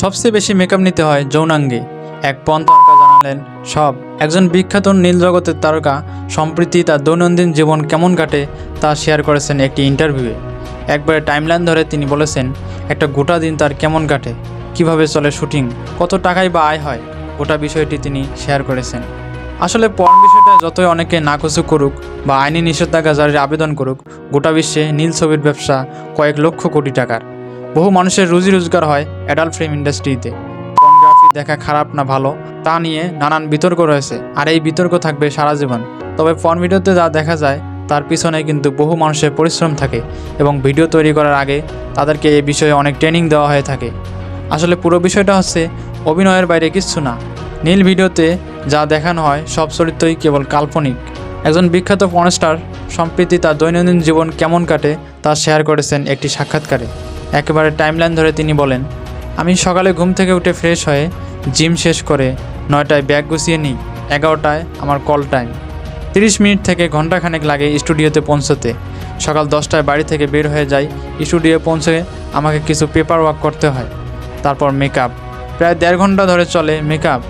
সবচেয়ে বেশি মেকআপ নিতে হয় যৌনাঙ্গে। এক পন তারকা জানালেন, সব, একজন বিখ্যাত নীল জগতের তারকা, সম্প্রতি তার দৈনন্দিন জীবন কেমন কাটে তা শেয়ার করেছেন একটি ইন্টারভিউয়ে একবারে টাইমলাইন ধরে তিনি বলেছেন, একটা গোটা দিন তার কেমন কাটে, কীভাবে চলে শুটিং কত টাকাই বা আয় হয়, গোটা বিষয়টি তিনি শেয়ার করেছেন। আসলে পর্ন বিষয়টা যতই অনেকে নাকচু করুক বা আইনি নিষেধাজ্ঞা জারির আবেদন করুক, গোটা বিশ্বে নীল ছবির ব্যবসা কয়েক লক্ষ কোটি টাকার। বহু মানুষের রুজি রোজগার হয় অ্যাডাল্ট ফিল্ম ইন্ডাস্ট্রিতে। পর্নোগ্রাফি দেখা খারাপ না ভালো, তা নিয়ে নানান বিতর্ক রয়েছে, আর এই বিতর্ক থাকবে সারা জীবন। তবে পর্ন ভিডিওতে যা দেখা যায়, তার পিছনে কিন্তু বহু মানুষের পরিশ্রম থাকে এবং ভিডিও তৈরি করার আগে তাদেরকে এই বিষয়ে অনেক ট্রেনিং দেওয়া হয়ে থাকে। আসলে পুরো বিষয়টা হচ্ছে, অভিনয়ের বাইরে কিচ্ছু না। নীল ভিডিওতে যা দেখানো হয়, সব চরিত্রই কেবল কাল্পনিক। একজন বিখ্যাত পর্নস্টার সম্প্রতি তার দৈনন্দিন জীবন কেমন কাটে, তা শেয়ার করেছেন একটি সাক্ষাৎকারে। একেবারে টাইমলাইন ধরে তিনি বলেন, আমি সকালে ঘুম থেকে উঠে ফ্রেশ হয়ে জিম শেষ করে নয়টায় ব্যাগ গুছিয়ে নিই, এগারোটায় আমার কল টাইম তিরিশ মিনিট থেকে ঘন্টাখানেক লাগে স্টুডিওতে পৌঁছতে। সকাল দশটায় বাড়ি থেকে বের হয়ে যাই, স্টুডিও পৌঁছে আমাকে কিছু পেপার ওয়ার্ক করতে হয়। তারপর মেকআপ প্রায় দেড় ঘণ্টা ধরে চলে মেকআপ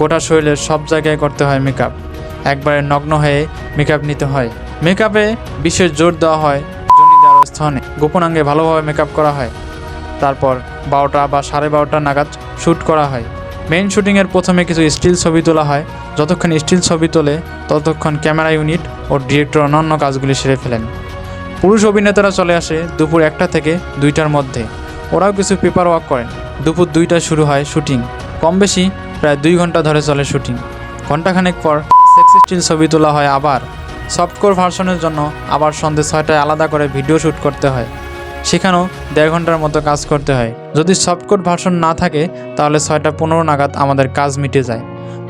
গোটা শরীরের সব জায়গায় করতে হয় মেকআপ একবারে নগ্ন হয়ে মেকআপ নিতে হয়। মেকআপে বিশেষ জোর দেওয়া হয় স্থানে গোপনাঙ্গে ভালোভাবে মেকআপ করা হয়। তারপর বারোটা বা সাড়ে বারোটা নাগাদ শ্যুট করা হয়। মেইন শ্যুটিংয়ের প্রথমে কিছু স্টিল ছবি তোলা হয়। যতক্ষণ স্টিল ছবি তোলে, ততক্ষণ ক্যামেরা ইউনিট ও ডিরেক্টর অন্যান্য কাজগুলি সেরে ফেলেন। পুরুষ অভিনেতারা চলে আসে দুপুর একটা থেকে দুইটার মধ্যে। ওরাও কিছু পেপার ওয়ার্ক করেন। দুপুর দুইটায় শুরু হয় শুটিং কম বেশি প্রায় দুই ঘণ্টা ধরে চলে শুটিং ঘন্টাখানেক পর সেক্স স্টিল ছবি তোলা হয় আবার। সফটকোর ভার্সনের জন্য আবার সন্ধ্যে ছয়টায় আলাদা করে ভিডিও শ্যুট করতে হয়। সেখানেও দেড় ঘণ্টার মতো কাজ করতে হয়। যদি সফটকোর ভার্সন না থাকে, তাহলে ছয়টা পনেরো নাগাদ আমাদের কাজ মিটে যায়।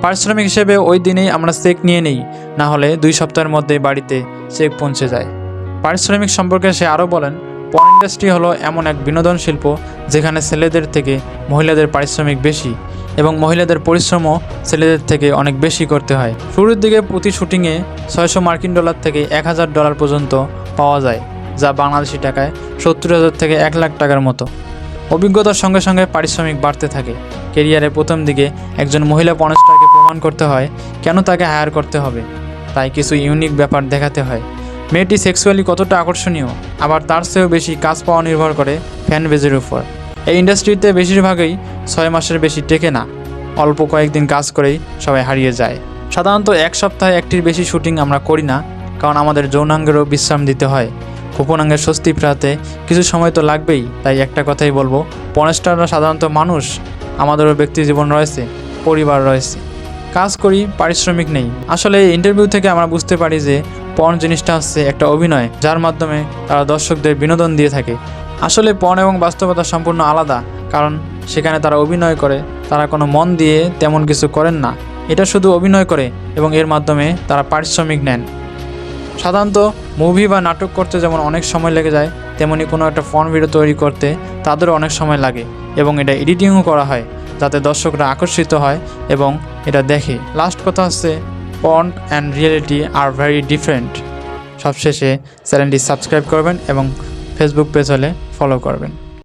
পারিশ্রমিক হিসেবে ওই দিনেই আমরা চেক নিয়ে নিই, না হলে দুই সপ্তাহের মধ্যে বাড়িতে চেক পৌঁছে যায়। পারিশ্রমিক সম্পর্কে সে আরও বলেন পর্ন ইন্ডাস্ট্রি হলো এমন এক বিনোদন শিল্প যেখানে ছেলেদের থেকে মহিলাদের পারিশ্রমিক বেশি। এবং মহিলাদের পরিশ্রমও ছেলেদের থেকে অনেক বেশি করতে হয়। শুরুর দিকে প্রতি শুটিংয়ে ছয়শো মার্কিন ডলার থেকে এক হাজার ডলার পর্যন্ত পাওয়া যায়, যা বাংলাদেশি টাকায় সত্তর হাজার থেকে এক লাখ টাকার মতো। অভিজ্ঞতার সঙ্গে সঙ্গে পারিশ্রমিক বাড়তে থাকে। কেরিয়ারের প্রথম দিকে একজন মহিলা পর্নস্টারকে প্রমাণ করতে হয়, কেন তাকে হায়ার করতে হবে? তাই কিছু ইউনিক ব্যাপার দেখাতে হয়। মেয়েটি সেক্সুয়ালি কতটা আকর্ষণীয়, আবার তার চেয়েও বেশি কাজ পাওয়া নির্ভর করে ফ্যান বেজের উপর। এই ইন্ডাস্ট্রিতে বেশিরভাগই ছয় মাসের বেশি টেকে না। অল্প কয়েকদিন কাজ করেই সবাই হারিয়ে যায়। সাধারণত এক সপ্তাহে একটির বেশি শুটিং আমরা করি না, কারণ আমাদের যৌনাঙ্গেরও বিশ্রাম দিতে হয়। গোপনাঙ্গের স্বস্তি প্রাতে কিছু সময় তো লাগবেই, তাই একটা কথাই বলব পনেস্টাররা সাধারণত মানুষ, আমাদেরও ব্যক্তি জীবন রয়েছে, পরিবার রয়েছে। কাজ করি, পারিশ্রমিক নেই। আসলে এই ইন্টারভিউ থেকে আমরা বুঝতে পারি যে পর্ন জিনিসটা হচ্ছে একটা অভিনয়, যার মাধ্যমে তারা দর্শকদের বিনোদন দিয়ে থাকে। আসলে পণ এবং বাস্তবতা সম্পূর্ণ আলাদা, কারণ সেখানে তারা অভিনয় করে, তারা কোনো মন দিয়ে তেমন কিছু করেন না। এটা শুধু অভিনয় করে এবং এর মাধ্যমে তারা পারিশ্রমিক নেন। সাধারণত মুভি বা নাটক করতে যেমন অনেক সময় লেগে যায়, তেমনি কোনো একটা ফর্ম ভিডিও তৈরি করতে তাদেরও অনেক সময় লাগে এবং এটা এডিটিংও করা হয়, যাতে দর্শকরা আকর্ষিত হয় এবং এটা দেখে। লাস্ট কথা হচ্ছে Pant and reality are very different সবশেষে চ্যানেলটি সাবস্ক্রাইব করবেন এবং ফেসবুক পেজ হলে ফলো করবেন।